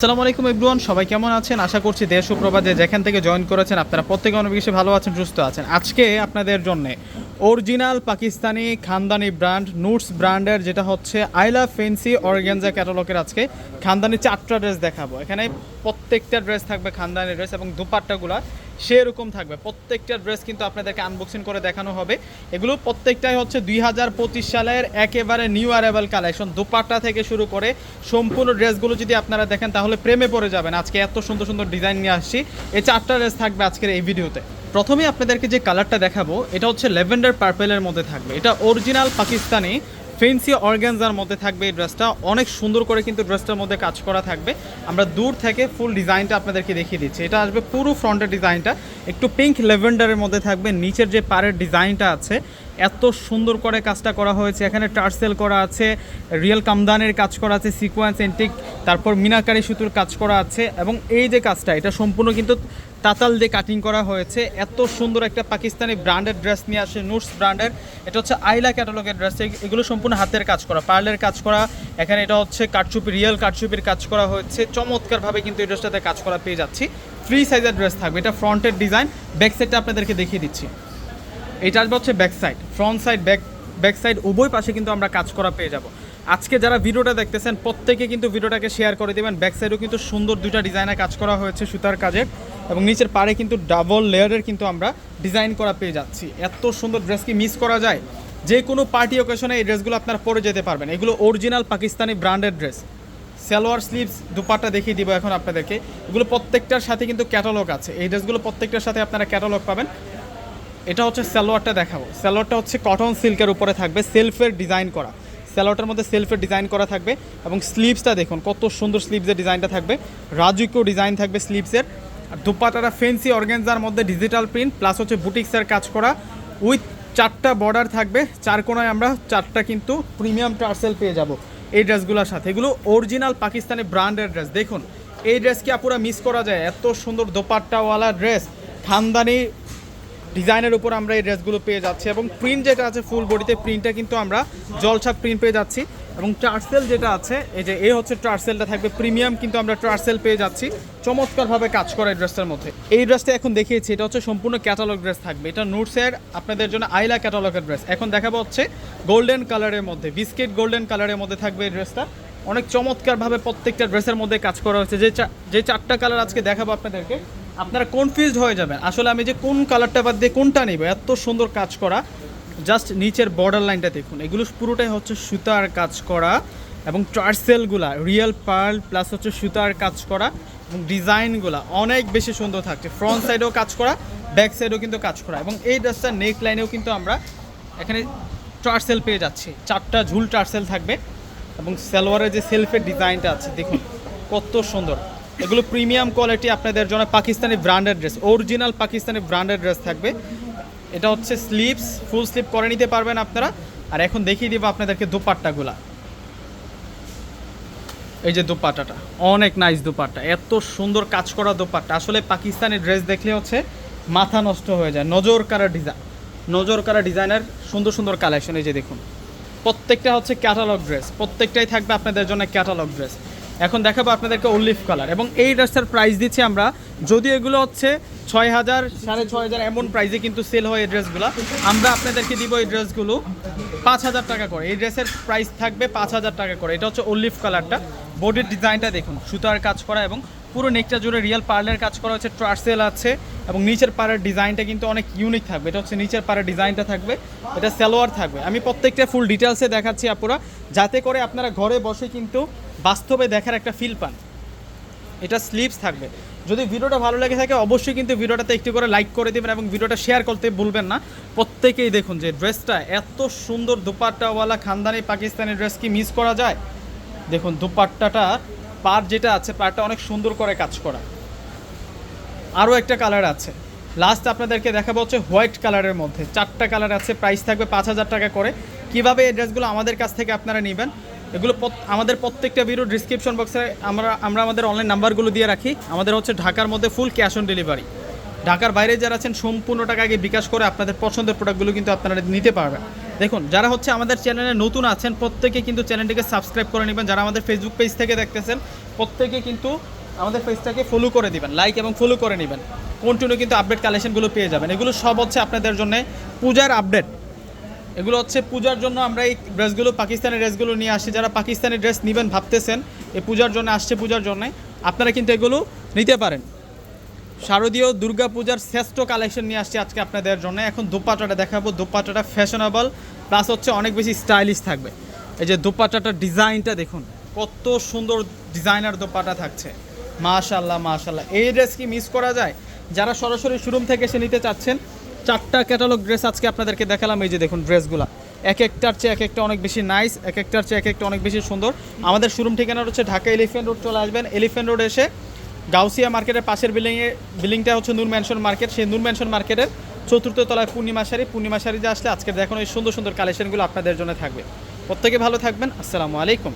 আসসালামু আলাইকুম ইব্রুয়ান সবাই কেমন আছেন? আশা করছি দেশ ও প্রবাদে যেখান থেকে জয়েন করেছেন, আপনারা প্রত্যেকে অনেক বেশি ভালো আছেন, সুস্থ আছেন। আজকে আপনাদের জন্য অরিজিনাল পাকিস্তানি খানদানি ব্র্যান্ড, নুটস ব্র্যান্ডের, যেটা হচ্ছে আইলা ফেন্সি অর্গ্যানজা ক্যাটালগের আজকে। খানদানি চারটা ড্রেস দেখাবো। এখানে প্রত্যেকটা ড্রেস থাকবে খানদানি ড্রেস এবং দুপাট্টাগুলো সেরকম থাকবে। প্রত্যেকটা ড্রেস কিন্তু আপনাদেরকে আনবক্সিং করে দেখানো হবে। এগুলো প্রত্যেকটাই হচ্ছে দুই হাজার পঁচিশ সালের একেবারে নিউ অ্যারাইভাল কালেকশন দুপাট্টা থেকে শুরু করে সম্পূর্ণ ড্রেসগুলো যদি আপনারা দেখেন, তাহলে প্রেমে পড়ে যাবেন। আজকে এত সুন্দর সুন্দর ডিজাইন নিয়ে আসছি। এই চারটা ড্রেস থাকবে আজকের এই ভিডিওতে প্রথমে আপনাদেরকে যে কালারটা দেখাবো, এটা হচ্ছে ল্যাভেন্ডার পার্পেলের মধ্যে থাকবে। এটা অরিজিনাল পাকিস্তানি, ফেন্সি অর্গ্যানজার মধ্যে থাকবে এই ড্রেসটা। অনেক সুন্দর করে কিন্তু ড্রেসটার মধ্যে কাজ করা থাকবে। আমরা দূর থেকে ফুল ডিজাইনটা আপনাদেরকে দেখিয়ে দিচ্ছি। এটা আসবে পুরো ফ্রন্টের ডিজাইনটা। একটু পিঙ্ক ল্যাভেন্ডারের মধ্যে থাকবে। নিচের যে পারের ডিজাইনটা আছে এত সুন্দর করে কাজটা করা হয়েছে। এখানে টার্সেল করা আছে, রিয়েল কামদানের কাজ করা আছে, সিকোয়েন্স এন্টিক, তারপর মিনাকারি সুতোর কাজ করা আছে এবং এই যে কাজটা, এটা সম্পূর্ণ কিন্তু তাতাল দিয়ে কাটিং করা হয়েছে। এত সুন্দর একটা পাকিস্তানি ব্র্যান্ডের ড্রেস নিয়ে আসে নুটস ব্র্যান্ডের এটা হচ্ছে আইলা ক্যাটালগের ড্রেস এগুলো সম্পূর্ণ হাতের কাজ করা, পার্লের কাজ করা। এখানে এটা হচ্ছে কাটচুপি রিয়েল কাটচুপির কাজ করা হয়েছে। চমৎকারভাবে কিন্তু এই ড্রেসটাতে কাজ করা পেয়ে যাচ্ছি। ফ্রি সাইজের ড্রেস থাকবে, এটা ফ্রন্টের ডিজাইন ব্যাক সাইডটা আপনাদেরকে দেখিয়ে দিচ্ছি। এটা আসবে হচ্ছে back side front side back back side উভয় পাশে কিন্তু আমরা কাজ করা পেয়ে যাব। আজকে যারা ভিডিওটা দেখতেছেন, প্রত্যেকে কিন্তু ভিডিওটাকে শেয়ার করে দেবেন। ব্যাক সাইডেও কিন্তু সুন্দর দুইটা ডিজাইনে কাজ করা হয়েছে সুতার কাজের এবং নিচের পাড়ে কিন্তু ডাবল লেয়ারের কিন্তু আমরা ডিজাইন করা পেয়ে যাচ্ছি। এত সুন্দর ড্রেস কি মিস করা যায়? যে কোনো পার্টি ওকেশনে এই ড্রেসগুলো আপনারা পরে যেতে পারবেন। এগুলো original Pakistani branded dress salwar sleeves dupatta দেখিয়ে দিব এখন আপনাদেরকে। এগুলো প্রত্যেকটার সাথে কিন্তু ক্যাটালগ আছে। এই ড্রেসগুলো প্রত্যেকটার সাথে আপনারা ক্যাটালগ পাবেন। এটা হচ্ছে স্যালোয়ারটা দেখাবো। সালোয়ারটা হচ্ছে কটন সিল্কের উপরে থাকবে সেলফের ডিজাইন করা। সালোয়ারটার মধ্যে সেলফের ডিজাইন করা থাকবে এবং স্লিভসটা দেখুন, কত সুন্দর স্লিভসের ডিজাইনটা থাকবে। রাজুকো ডিজাইন থাকবে স্লিভসের আর দুপাটাটা ফেন্সি অর্গেনজার মধ্যে ডিজিটাল প্রিন্ট প্লাস হচ্ছে বুটিক্সের কাজ করা। উইথ চারটা বর্ডার থাকবে, চার কোনায় আমরা চারটা কিন্তু প্রিমিয়াম টার্সেল পেয়ে যাব এই ড্রেসগুলোর সাথে। এগুলো অরিজিনাল পাকিস্তানি ব্র্যান্ডের ড্রেস দেখুন, এই ড্রেস কি আপুরা মিস করা যায়? এত সুন্দর দোপাট্টাওয়ালা ড্রেস খানদানি ডিজাইনের উপর আমরা এই ড্রেসগুলো পেয়ে যাচ্ছি এবং প্রিন্ট যেটা আছে ফুল বডিতে প্রিন্টটা কিন্তু আমরা জলছাপ প্রিন্ট পেয়ে যাচ্ছি এবং টার্সেল যেটা আছে, এই যে এই হচ্ছে টার্সেলটা থাকবে প্রিমিয়াম কিন্তু আমরা টার্সেল পেয়ে যাচ্ছি চমৎকারভাবে কাজ করা এই ড্রেসটার মধ্যে। এই ড্রেসটা এখন দেখিয়েছি, এটা হচ্ছে সম্পূর্ণ ক্যাটালগ ড্রেস থাকবে। এটা নোটসের আপনাদের জন্য আইলা ক্যাটালগের ড্রেস এখন দেখাবো হচ্ছে গোল্ডেন কালারের মধ্যে বিস্কিট গোল্ডেন কালারের মধ্যে থাকবে এই ড্রেসটা। অনেক চমৎকারভাবে প্রত্যেকটা ড্রেসের মধ্যে কাজ করা হয়েছে। যে যে চারটা কালার আজকে দেখাবো আপনাদেরকে, আপনারা কনফিউজড হয়ে যাবেন। আসলে আমি যে কোন কালারটা বাদ দিয়ে কোনটা নিব, এত সুন্দর কাজ করা। জাস্ট নিচের বর্ডার লাইনটা দেখুন। এগুলো পুরোটাই হচ্ছে সুতার কাজ করা এবং টার্সেলগুলা রিয়েল পার্ল প্লাস হচ্ছে সুতার কাজ করা এবং ডিজাইনগুলা অনেক বেশি সুন্দর থাকছে। ফ্রন্ট সাইডেও কাজ করা ব্যাক সাইডেও কিন্তু কাজ করা এবং এই ড্রেসটার নেক লাইনেও কিন্তু আমরা এখানে টার্সেল পেয়ে যাচ্ছি। চারটা ঝুল টার্সেল থাকবে। এবং সালোয়ারের যে সেলফের ডিজাইনটা আছে, দেখুন, কত সুন্দর। এগুলো প্রিমিয়াম কোয়ালিটি আপনাদের জন্য Pakistani branded dress original Pakistani branded dress থাকবে। এটা হচ্ছে স্লিপস ফুল স্লিপ করে নিতে পারবেন আপনারা। আর এখন দেখিয়ে দিব আপনাদেরকে দুপাট্টাগুলা। এই যে দুপাট্টাটা, অনেক নাইস দুপাট্টা, এত সুন্দর কাজ করা দুপাট্টা। আসলে পাকিস্তানি ড্রেস দেখলে হচ্ছে মাথা নষ্ট হয়ে যায় নজর কারা ডিজাইন নজর কারা ডিজাইনের সুন্দর সুন্দর কালেকশন এই যে দেখুন। প্রত্যেকটা হচ্ছে ক্যাটালগ ড্রেস প্রত্যেকটাই থাকবে আপনাদের জন্য ক্যাটালগ ড্রেস এখন দেখাবো আপনাদেরকে অলিভ কালার এবং এই ড্রেসটার প্রাইস দিচ্ছি আমরা। যদিও এগুলো হচ্ছে ছয় হাজার, সাড়ে ছয় হাজার এমন প্রাইসে কিন্তু সেল হয় এই ড্রেসগুলো আমরা আপনাদেরকে দিব এই ড্রেসগুলো পাঁচ হাজার টাকা করে। এই ড্রেসের প্রাইস থাকবে পাঁচ হাজার টাকা করে। এটা হচ্ছে অলিভ কালারটা বডির ডিজাইনটা দেখুন। সুতার কাজ করা এবং পুরো নেকটা জুড়ে রিয়েল পার্লের কাজ করা হচ্ছে ট্রার্সেল আছে এবং নিচের পাড়ের ডিজাইনটা কিন্তু অনেক ইউনিক থাকবে। এটা হচ্ছে নিচের পাড়ের ডিজাইনটা থাকবে, এটা সালোয়ার থাকবে। আমি প্রত্যেকটা ফুল ডিটেলসে দেখাচ্ছি আপুরা, যাতে করে আপনারা ঘরে বসে কিন্তু বাস্তবে দেখার একটা ফিল পান। এটা স্লিভস থাকবে। যদি ভিডিওটা ভালো লেগে থাকে, অবশ্যই কিন্তু ভিডিওটাতে একটু করে লাইক করে দেবেন এবং ভিডিওটা শেয়ার করতে ভুলবেন না। প্রত্যেকেই দেখুন যে ড্রেসটা এত সুন্দর দুপাট্টাওয়ালা খানদানি পাকিস্তানি ড্রেস কি মিস করা যায়? দেখুন, দুপাট্টাটা পার যেটা আছে পারটা অনেক সুন্দর করে কাজ করা। আরও একটা কালার আছে। লাস্ট আপনাদেরকে দেখাবো হচ্ছে হোয়াইট কালারের মধ্যে। চারটা কালার আছে, প্রাইস থাকবে পাঁচ হাজার টাকা করে। কীভাবে এই ড্রেসগুলো আমাদের কাছ থেকে আপনারা নেবেন, এগুলো আমাদের প্রত্যেকটা ভিডিও ডিসক্রিপশন বক্সে আমরা আমরা আমাদের অনলাইন নাম্বারগুলো দিয়ে রাখি। আমাদের হচ্ছে ঢাকার মধ্যে ফুল ক্যাশ অন ডেলিভারি ঢাকার বাইরে যারা আছেন, সম্পূর্ণ টাকা আগে বিকাশ করে আপনাদের পছন্দের প্রোডাক্টগুলো কিন্তু আপনারা নিতে পারবেন। দেখুন, যারা হচ্ছে আমাদের চ্যানেলে নতুন আছেন, প্রত্যেকে কিন্তু চ্যানেলটিকে সাবস্ক্রাইব করে নেবেন। যারা আমাদের ফেসবুক পেজ থেকে দেখতেছেন, প্রত্যেকে কিন্তু আমাদের পেজটাকে ফলো করে দিবেন লাইক এবং ফলো করে নেবেন। কন্টিনিউ কিন্তু আপডেট কালেকশনগুলো পেয়ে যাবেন। এগুলো সব হচ্ছে আপনাদের জন্য পূজার আপডেট এগুলো হচ্ছে পূজার জন্য আমরা এই ড্রেসগুলো পাকিস্তানি ড্রেসগুলো নিয়ে আসছি। যারা পাকিস্তানি ড্রেস নেবেন, ভাবতেছেন, এই পূজার জন্য, আসছে পূজার জন্য, আপনারা কিন্তু এগুলো নিতে পারেন। শারদীয় দুর্গা পূজার শ্রেষ্ঠ কালেকশন নিয়ে আসছি আজকে আপনাদের জন্য। এখন দোপাট্টাটা দেখাবো। দোপাট্টাটা ফ্যাশনেবল, প্লাস হচ্ছে অনেক বেশি স্টাইলিশ থাকবে। এই যে দোপাট্টাটার ডিজাইনটা দেখুন, কত সুন্দর ডিজাইনার দোপাট্টা থাকছে। মাশাল্লাহ মাশাল্লাহ এই ড্রেস কি মিস করা যায়? যারা সরাসরি শোরুম থেকে এসে নিতে চাচ্ছেন, চারটা ক্যাটালগ ড্রেস আজকে আপনাদেরকে দেখালাম। এই যে দেখুন ড্রেসগুলো। এক একটার চেয়ে এক একটা অনেক বেশি নাইস এক একটার চেয়ে এক একটা অনেক বেশি সুন্দর। আমাদের শোরুম ঠিকানা হচ্ছে ঢাকা এলিফেন্ট রোড, চলে আসবেন। এলিফেন্ট রোড এসে গাউসিয়া মার্কেটের পাশের বিল্ডিংয়ে, বিল্ডিংটা হচ্ছে নূর ম্যানশন মার্কেট। সেই নূর ম্যানশন মার্কেটের চতুর্থ তলায় পূর্ণিমা শাড়ি। পূর্ণিমা শাড়ি যে আসলে আজকে দেখুন এই সুন্দর সুন্দর কালেকশনগুলো আপনাদের জন্য থাকবে। প্রত্যেকে ভালো থাকবেন। আসসালামু আলাইকুম।